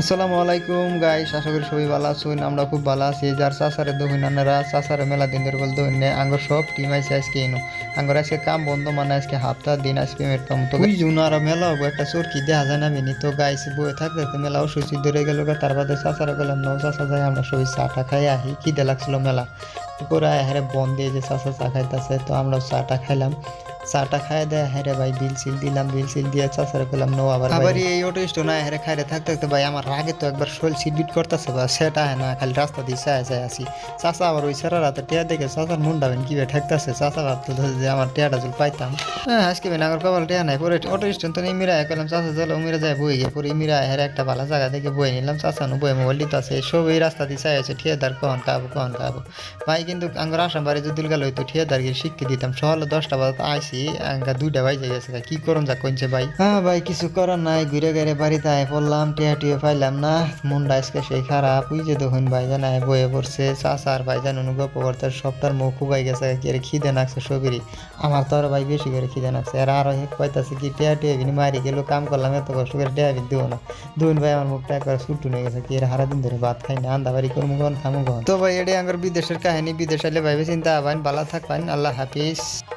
আসসালামু আলাইকুম গাইস আশা করি সবাই ভালো আছেন, আমরা খুব ভালো আছি। যার চাষারে দহিন আনারা চাষারে মেলা দিন ধরে বলতে হইনে আঙ্গর সব টিম আইসে আজকে এনো আঙ্গর আজকে কাম বন্ধ মানে আজকে হাফতা দিন, আজকে মেরতাম তো ওই জুন আর মেলা হব, একটা চরকি দেখা যায় না বিনি তো গাইস বয়ে থাকতে মেলা অসুস্থ ধরে গেল তার বাদে চাষারে গেলাম নৌ চাষা যায় আমরা সবাই চাটা খাই, আহি, খিদে লাগছিল মেলা। করে হ্যাঁ বন দিয়ে যে চাষা চা খাইতেছে, তো আমরা চাটা খাইলাম। চাটা খাই দেয় হ্যাঁ রে ভাই, বিল সিল দিলাম, বিল সিল দিয়ে চাষারে গেলাম নো আবার আবার এই অটো স্টো না হ্যাঁ খাইরে থাকতে থাকতে ভাই আমার রাগে তো একবার শরীর সিটবিট করতেছে বা সেটা হয় না, খালি রাস্তা দিয়ে চায় চায় আসি। চাষা আবার ওই সারা রাতে টিয়া দেখে চাষার মুন্ডা বেন কীভাবে ঠেকতেছে? চাষা ভাবতো যে আমার টিয়াটা জল পাইতাম। হ্যাঁ আজকে বেন আগর কপাল টিয়া নাই, পরে অটো স্ট্যান্ড তো নেই মিরা করলাম চাষা চলো মিরা যায় বই গিয়ে পরে মিরা হ্যাঁ একটা ভালো জায়গা থেকে বই নিলাম চাষা নো বই, মোবাইল দিতে আছে। সব এই রাস্তা দিয়ে চাই আছে, ঠিয়াদার কখন খাব কখন খাব? ভাই কিন্তু আঙ্গর আসাম বাড়ি যদি গেল ঠিয়াদার গিয়ে শিখতে দিতাম। সকালে দশটা বাজে আইসি। আঙ্গা দুইটা বাজে গেছে কি করুন যা কইছে ভাই? হ্যাঁ ভাই, কিছু করার নাই, ঘুরে ঘুরে বাড়িতে আয় পড়লাম, টিয়া টিয়া পাইলাম না মুন্ডা আজকে সেই খারাপ। ওই যে দেখুন ভাই জানায় বয়ে পড়ছে চাষার ভাই জান অনুগপ করতে সবটার মুখ খুবাই গেছে, কি রে খিদে নাকছে সবেরই আমার তো আর ভাই বেশি করে খিদে নাকছে আর আরও এক পাইতাছে কি, টিয়া টিয়া বিনি মারি গেল, কাম করলাম, এত কষ্ট করে টিয়া বিন দেবো না। দুন ভাই, আমার মুখটা একবার ছুটু নিয়ে গেছে, কি এর হারা দিন ধরে ভাত খাই না, আন্দা বাড়ি করব কখন কখন তো ভাই এটা আমার বিদেশের কাহিনী, বিদেশ আইলে ভাইবে চিন্তা আবান ভালো থাকবেন, আল্লাহ হাফিজ।